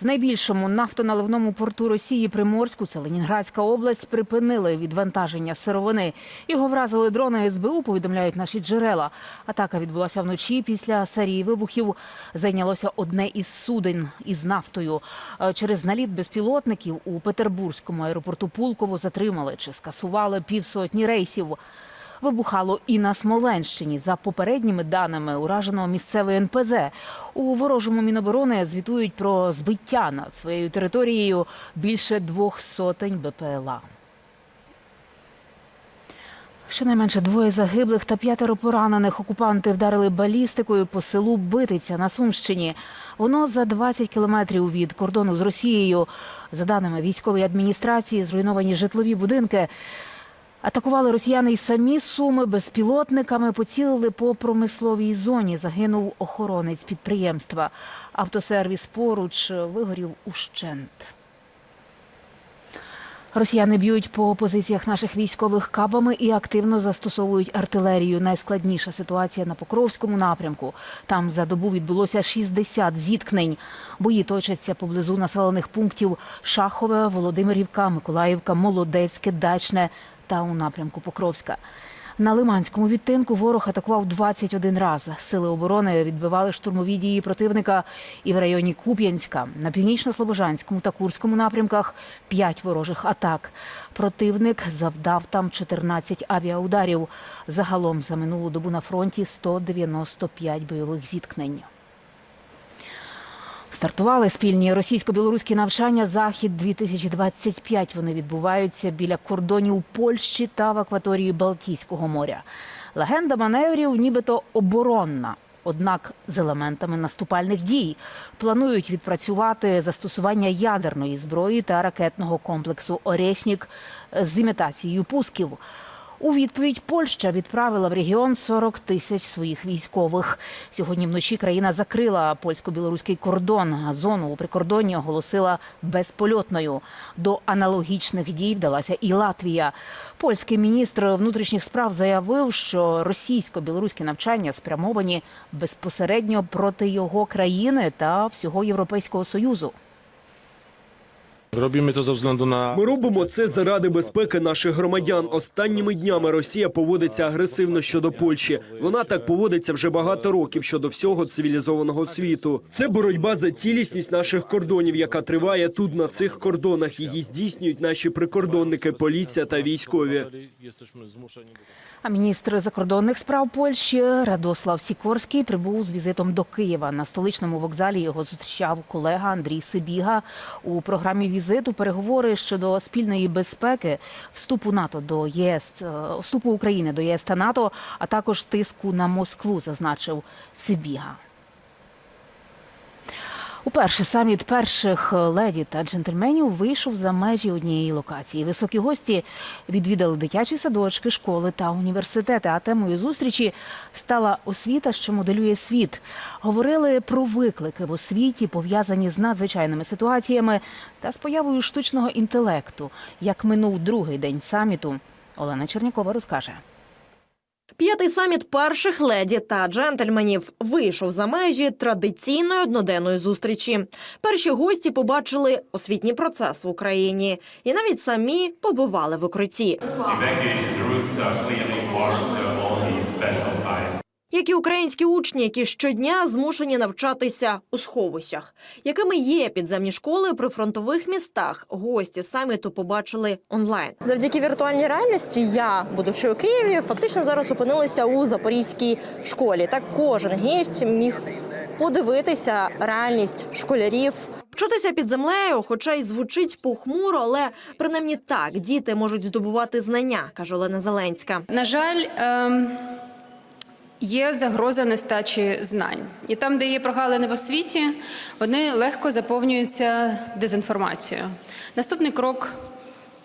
В найбільшому нафтоналивному порту Росії Приморську, це Ленінградська область, припинили відвантаження сировини. Його вразили дрони СБУ, повідомляють наші джерела. Атака відбулася вночі після серії вибухів. Зайнялося одне із суден із нафтою. Е, Через наліт безпілотників у Петербурзькому аеропорту Пулково затримали чи скасували півсотні рейсів. Вибухало і на Смоленщині. За попередніми даними уражено місцевий НПЗ. У ворожому міноборони звітують про збиття над своєю територією більше двох сотень БПЛА. Щонайменше двоє загиблих та п'ятеро поранених окупанти вдарили балістикою по селу Битиця на Сумщині. Воно за 20 кілометрів від кордону з Росією. За даними військової адміністрації, зруйновані житлові будинки. Атакували росіяни й самі суми безпілотниками, поцілили по промисловій зоні. Загинув охоронець підприємства. Автосервіс поруч вигорів ущент. Росіяни б'ють по позиціях наших військових кабами і активно застосовують артилерію. Найскладніша ситуація на Покровському напрямку. Там за добу відбулося 60 зіткнень. Бої точаться поблизу населених пунктів Шахове, Володимирівка, Миколаївка, Молодецьке, Дачне та у напрямку Покровська. На Лиманському відтинку ворог атакував 21 раз. Сили оборони відбивали штурмові дії противника і в районі Куп'янська. На північно-слобожанському та Курському напрямках 5 ворожих атак. Противник завдав там 14 авіаударів. Загалом за минулу добу на фронті 195 бойових зіткнень. Стартували спільні російсько-білоруські навчання Захід 2025 Вони відбуваються біля кордонів Польщі та в акваторії Балтійського моря. Легенда маневрів, нібито оборонна. Однак з елементами наступальних дій планують відпрацювати застосування ядерної зброї та ракетного комплексу Орєснік з імітацією пусків. У відповідь Польща відправила в регіон 40 тисяч своїх військових. Сьогодні вночі країна закрила польсько-білоруський кордон. а Зону у прикордонні оголосила безпольотною. До аналогічних дій вдалася і Латвія. Польський міністр внутрішніх справ заявив, що російсько-білоруські навчання спрямовані безпосередньо проти його країни та всього Європейського союзу. Robimy to ze względu na Ми робимо це заради безпеки наших громадян. Останніми днями Росія поводиться агресивно щодо Польщі. Вона так поводиться вже багато років щодо всього цивілізованого світу. Це боротьба за цілісність наших кордонів, яка триває тут на цих кордонах. Її здійснюють наші прикордонники, поліція та військові. А міністр закордонних справ Польщі Радослав Сікорський прибув з візитом до Києва. На столичному вокзалі його зустрічав колега Андрій Сибіга. У програмі візиту переговори щодо спільної безпеки, вступу НАТО до ЄС, е, вступу України до ЄС та НАТО, а також тиску на Москву, зазначив Сибіга. Уперше саміт перших леді та джентльменів вийшов за межі однієї локації. Високі гості відвідали дитячі садочки, школи та університети. А темою зустрічі стала освіта, що моделює світ. Говорили про виклики в освіті, пов'язані з надзвичайними ситуаціями та з появою штучного інтелекту. Як минув другий день саміту, Олена Чернякова розкаже. П'ятий саміт перших леді та джентльменів вийшов за межі традиційної одноденної зустрічі. Перші гості побачили освітній процес в Україні і навіть самі побували в укритті. Evacuation routes are clearly marked to all these special sites. Як і українські учні, які щодня змушені навчатися у сховищах, якими є підземні школи при фронтових містах, гості саміту побачили онлайн. Завдяки віртуальній реальності я, будучи у Києві, фактично зараз опинилася у запорізькій школі. Так кожен гість міг подивитися реальність школярів. Вчитися під землею, хоча й звучить похмуро, але принаймні так діти можуть здобувати знання, каже Олена Зеленська. На жаль, ем, є загроза нестачі знань, і там, де є прогалини в освіті, вони легко заповнюються дезінформацією. Наступний крок.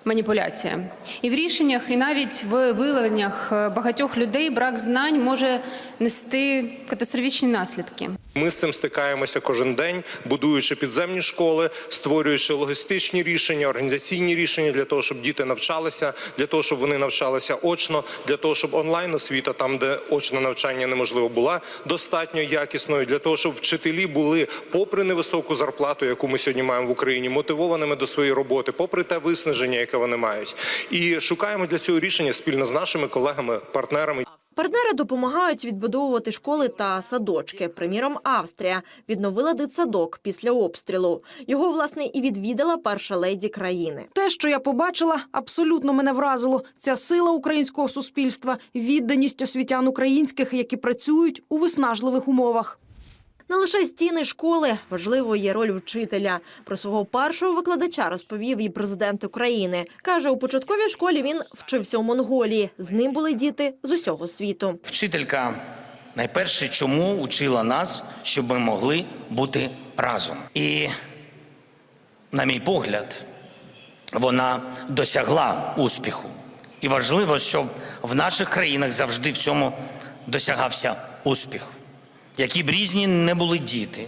Маніпуляція і в рішеннях, і навіть в виявленнях багатьох людей брак знань може нести катастрофічні наслідки. Ми з цим стикаємося кожен день, будуючи підземні школи, створюючи логістичні рішення, організаційні рішення для того, щоб діти навчалися, для того, щоб вони навчалися очно, для того, щоб онлайн освіта, там де очне навчання неможливо, була достатньо якісною, для того, щоб вчителі були, попри невисоку зарплату, яку ми сьогодні маємо в Україні, мотивованими до своєї роботи, попри те виснаження, яке вони мають, і шукаємо для цього рішення спільно з нашими колегами, партнерами. Партнери допомагають відбудовувати школи та садочки. Приміром, Австрія відновила дитсадок після обстрілу. Його власне і відвідала перша леді країни. Те, що я побачила, абсолютно мене вразило. Ця сила українського суспільства, відданість освітян українських, які працюють у виснажливих умовах. Не лише стіни школи важливою є роль вчителя. Про свого першого викладача розповів і президент України. каже, у початковій школі він вчився у Монголії. З ним були діти з усього світу. Вчителька найперше, чому учила нас, щоб ми могли бути разом. І, на мій погляд, вона досягла успіху. І важливо, щоб в наших країнах завжди в цьому досягався успіх. Які б різні не були діти,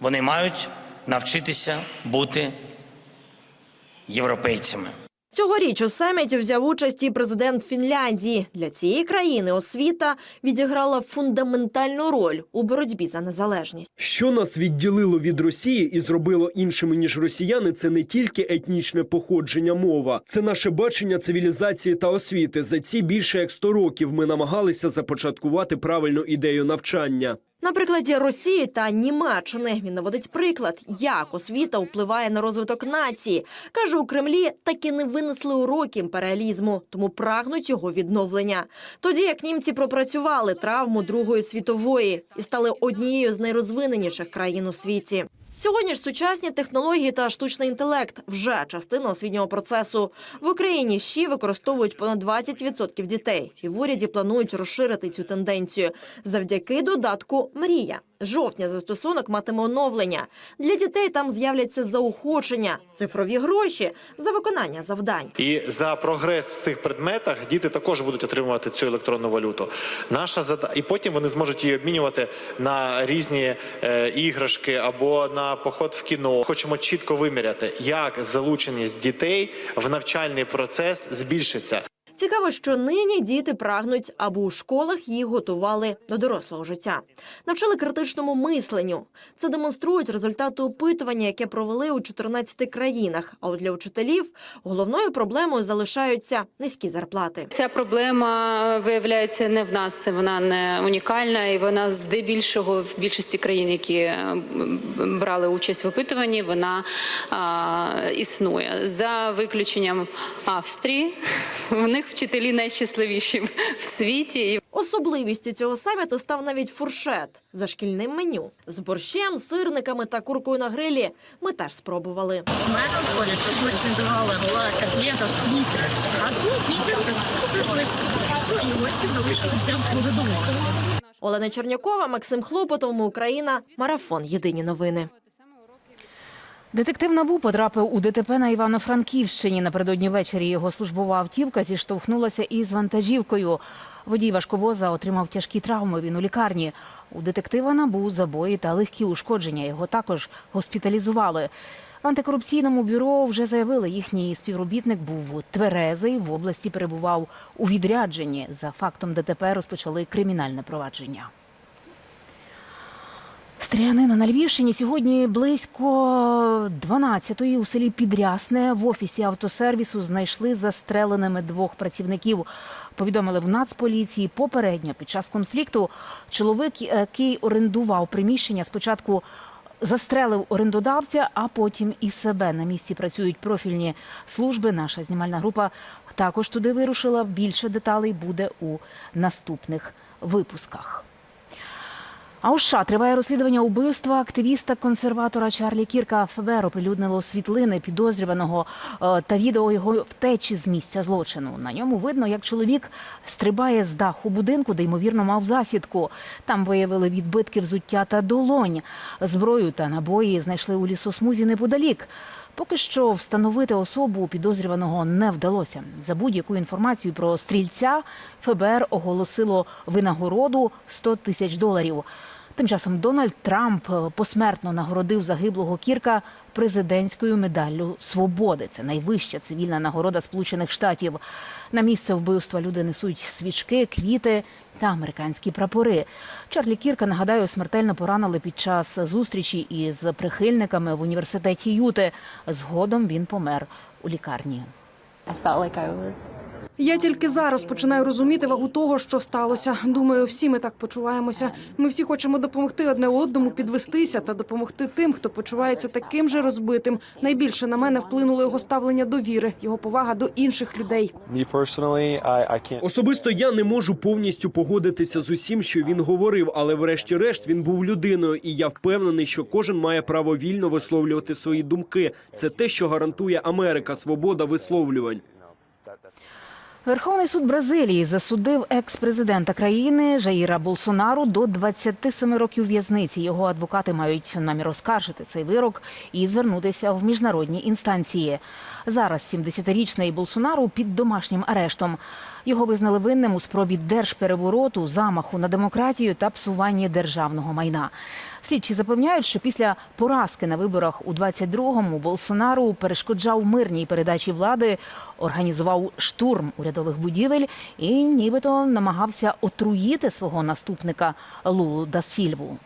вони мають навчитися бути європейцями. Цьогоріч у саміті взяв участь і президент Фінляндії. Для цієї країни освіта відіграла фундаментальну роль у боротьбі за незалежність. Що нас відділило від Росії і зробило іншими ніж росіяни, це не тільки етнічне походження, мова, це наше бачення цивілізації та освіти. За ці більше як 100 років ми намагалися започаткувати правильну ідею навчання. На прикладі Росії та Німеччини він наводить приклад, як освіта впливає на розвиток нації. каже у Кремлі, таки не винесли уроки імперіалізму, тому прагнуть його відновлення. Тоді як німці пропрацювали травму Другої світової і стали однією з найрозвиненіших країн у світі. Сьогодні ж сучасні технології та штучний інтелект вже частина освітнього процесу. В Україні ще використовують понад 20% дітей, і в уряді планують розширити цю тенденцію завдяки додатку Мрія. Жовтня застосунок матиме оновлення. Для дітей там з'являться заохочення, цифрові гроші за виконання завдань. І за прогрес в цих предметах діти також будуть отримувати цю електронну валюту. Наша зада... і потім вони зможуть її обмінювати на різні е, іграшки або на поход в кіно. Хочемо чітко виміряти, як залученість дітей в навчальний процес збільшиться. Цікаво, що нині діти прагнуть, аби у школах їх готували до дорослого життя, навчили критичному мисленню. Це демонструють результати опитування, яке провели у 14 країнах. А от для учителів головною проблемою залишаються низькі зарплати. Ця проблема виявляється не в нас, вона не унікальна, і вона здебільшого в більшості країн, які е, брали участь в опитуванні, вона а, існує за виключенням Австрії. У них вчителі найщасливіші в світі. Особливістю цього саміту став навіть фуршет за шкільним меню з борщем, сирниками та куркою на грилі. Ми теж спробували. Мене школі тут ми співали, була котлета з квітер. А тут. Олена Чернякова, Максим Хлопотов, Україна. Марафон. Єдині новини. Детектив НАБУ потрапив у ДТП на Івано-Франківщині. Напередодні ввечері його службова автівка зіштовхнулася із вантажівкою. Водій важковоза отримав тяжкі травми. Він у лікарні. У детектива НАБУ забої та легкі ушкодження. Його також госпіталізували. В антикорупційному бюро вже заявили, їхній співробітник був тверезий, в області перебував у відрядженні. За фактом ДТП розпочали кримінальне провадження. Стрілянина на Львівщині сьогодні близько 12-ї у селі Підрясне в офісі автосервісу знайшли застреленими двох працівників. Повідомили в Нацполіції попередньо під час конфлікту. Чоловік, який орендував приміщення, спочатку застрелив орендодавця, а потім і себе. На місці працюють профільні служби. Наша знімальна група також туди вирушила. Більше деталей буде у наступних випусках. А у США триває розслідування убивства активіста-консерватора Чарлі Кірка. ФБР оприлюднило світлини підозрюваного е, та відео його втечі з місця злочину. На ньому видно, як чоловік стрибає з даху будинку, де ймовірно мав засідку. Там виявили відбитки взуття та долонь. Зброю та набої знайшли у лісосмузі неподалік. Поки що встановити особу підозрюваного не вдалося. За будь-яку інформацію про стрільця ФБР оголосило винагороду 100 тисяч доларів. Тим часом Дональд Трамп е, посмертно нагородив загиблого Кірка президентською медаллю свободи. Це найвища цивільна нагорода Сполучених Штатів. На місце вбивства люди несуть свічки, квіти та американські прапори. Чарлі Кірка нагадаю смертельно поранили під час зустрічі із прихильниками в університеті Юти. Згодом він помер у лікарні. Я тільки зараз починаю розуміти вагу того, що сталося. Думаю, всі ми так почуваємося. Ми всі хочемо допомогти одне одному підвестися та допомогти тим, хто почувається таким же розбитим. Найбільше на мене вплинуло його ставлення до віри, його повага до інших людей. Особисто я не можу повністю погодитися з усім, що він говорив, але врешті-решт він був людиною, і я впевнений, що кожен має право вільно висловлювати свої думки. Це те, що гарантує Америка, свобода висловлювань. Верховний суд Бразилії засудив екс-президента країни Жаїра Болсонару до 27 років в'язниці. Його адвокати мають намір оскаржити цей вирок і звернутися в міжнародні інстанції. Зараз 70-річний Болсонару під домашнім арештом. Його визнали винним у спробі держперевороту, замаху на демократію та псуванні державного майна. Слідчі запевняють, що після поразки на виборах у 22-му Болсонару перешкоджав мирній передачі влади, організував штурм урядових будівель і нібито намагався отруїти свого наступника Лулу да Сільву.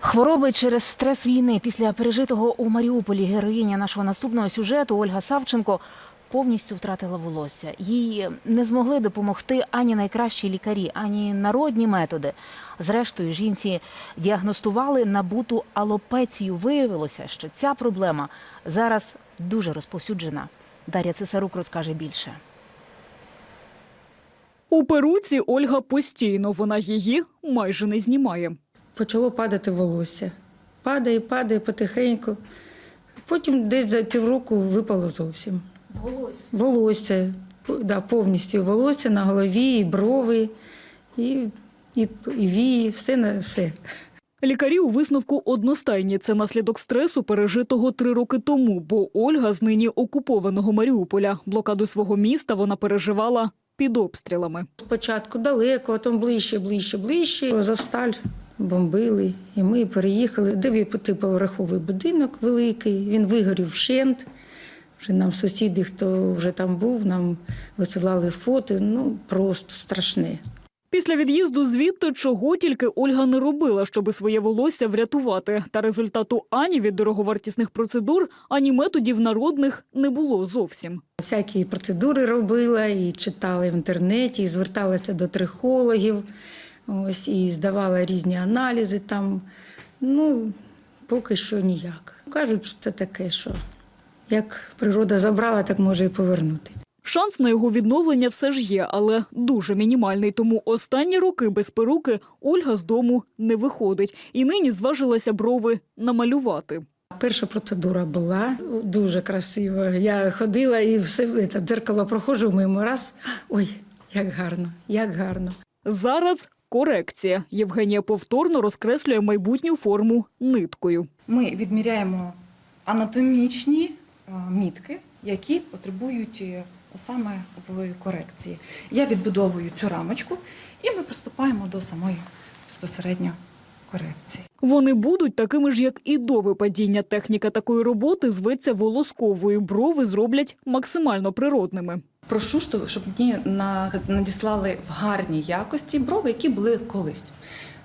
Хвороби через стрес війни після пережитого у Маріуполі героїня нашого наступного сюжету Ольга Савченко повністю втратила волосся. Їй не змогли допомогти ані найкращі лікарі, ані народні методи. Зрештою, жінці діагностували набуту алопецію. Виявилося, що ця проблема зараз дуже розповсюджена. Дар'я Цесарук розкаже більше. У перуці Ольга постійно, вона її майже не знімає. почало падати волосся. Падає, падає потихеньку. Потім десь за півроку випало зовсім. Волосся. Волосся, да, повністю волосся на голові, і брови, і, і, і вії, все на все. Лікарі у висновку одностайні. Це наслідок стресу, пережитого три роки тому, бо Ольга з нині окупованого Маріуполя. Блокаду свого міста вона переживала під обстрілами. Спочатку далеко, а потім ближче, ближче, ближче. Азовсталь бомбили, і ми переїхали. Дев'ятиповерховий будинок великий, він вигорів вщент. Вже нам сусіди, хто вже там був, нам висилали фото. Ну просто страшне. Після від'їзду звідти чого тільки Ольга не робила, щоби своє волосся врятувати. Та результату ані від дороговартісних процедур, ані методів народних не було зовсім. Всякі процедури робила і читала в інтернеті, і зверталася до трихологів, ось і здавала різні аналізи там. Ну, поки що ніяк. Кажуть, що це таке, що як природа забрала, так може і повернути. Шанс на його відновлення все ж є, але дуже мінімальний. Тому останні роки без перуки Ольга з дому не виходить і нині зважилася брови намалювати. Перша процедура була дуже красива. Я ходила і все це, дзеркало проходжу мимо раз. Ой, як гарно, як гарно. Зараз корекція. Євгенія повторно розкреслює майбутню форму ниткою. Ми відміряємо анатомічні мітки, які потребують е, саме в корекції. Я відбудовую цю рамочку, і ми приступаємо до самої безпосередньо корекції. Вони будуть такими ж, як і до випадіння. Техніка такої роботи зветься волосковою. Брови зроблять максимально природними. Прошу, що- щоб мені на- надіслали в гарній якості брови, які були колись.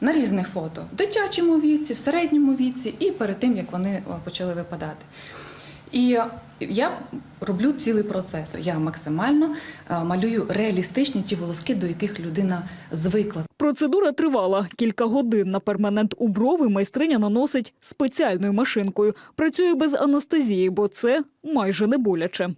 На різних фото в дитячому віці, в середньому віці і перед тим, як вони е, почали випадати. І я роблю цілий процес. Я максимально е, малюю реалістичні ті волоски, до яких людина звикла. Процедура тривала кілька годин. На перманент у брови майстриня наносить спеціальною машинкою. Працює без анестезії, бо це майже не боляче.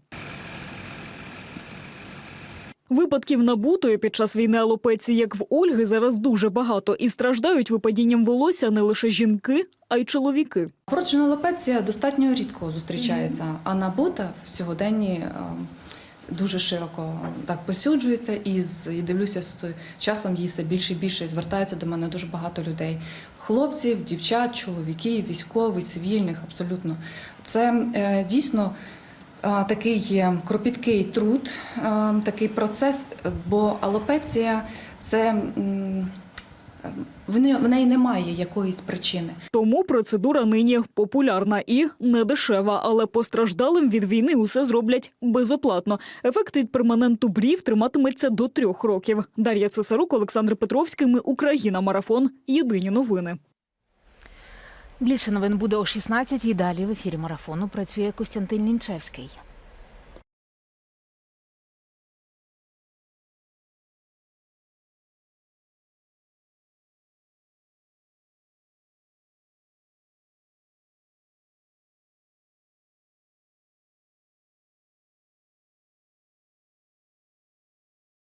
Випадків набутої під час війни алопеції, як в Ольги, зараз дуже багато. І страждають випадінням волосся не лише жінки, а й чоловіки. Вроджена лопеція достатньо рідко зустрічається, а набута в сьогоденні е, дуже широко так посюджується, і, з- і дивлюся, з часом їй все більше і більше і звертається до мене дуже багато людей. Хлопців, дівчат, чоловіків, військових, цивільних, абсолютно. Це е, дійсно такий кропіткий труд, такий процес, бо алопеція це в неї немає якоїсь причини. Тому процедура нині популярна і не дешева, але постраждалим від війни усе зроблять безоплатно. Ефект від перманенту брів триматиметься до трьох років. Дар'я Цесарук, Олександр Петровський. Ми Україна. Марафон. Єдині новини. Більше новин буде о 16-й. Далі в ефірі марафону працює Костянтин Лінчевський.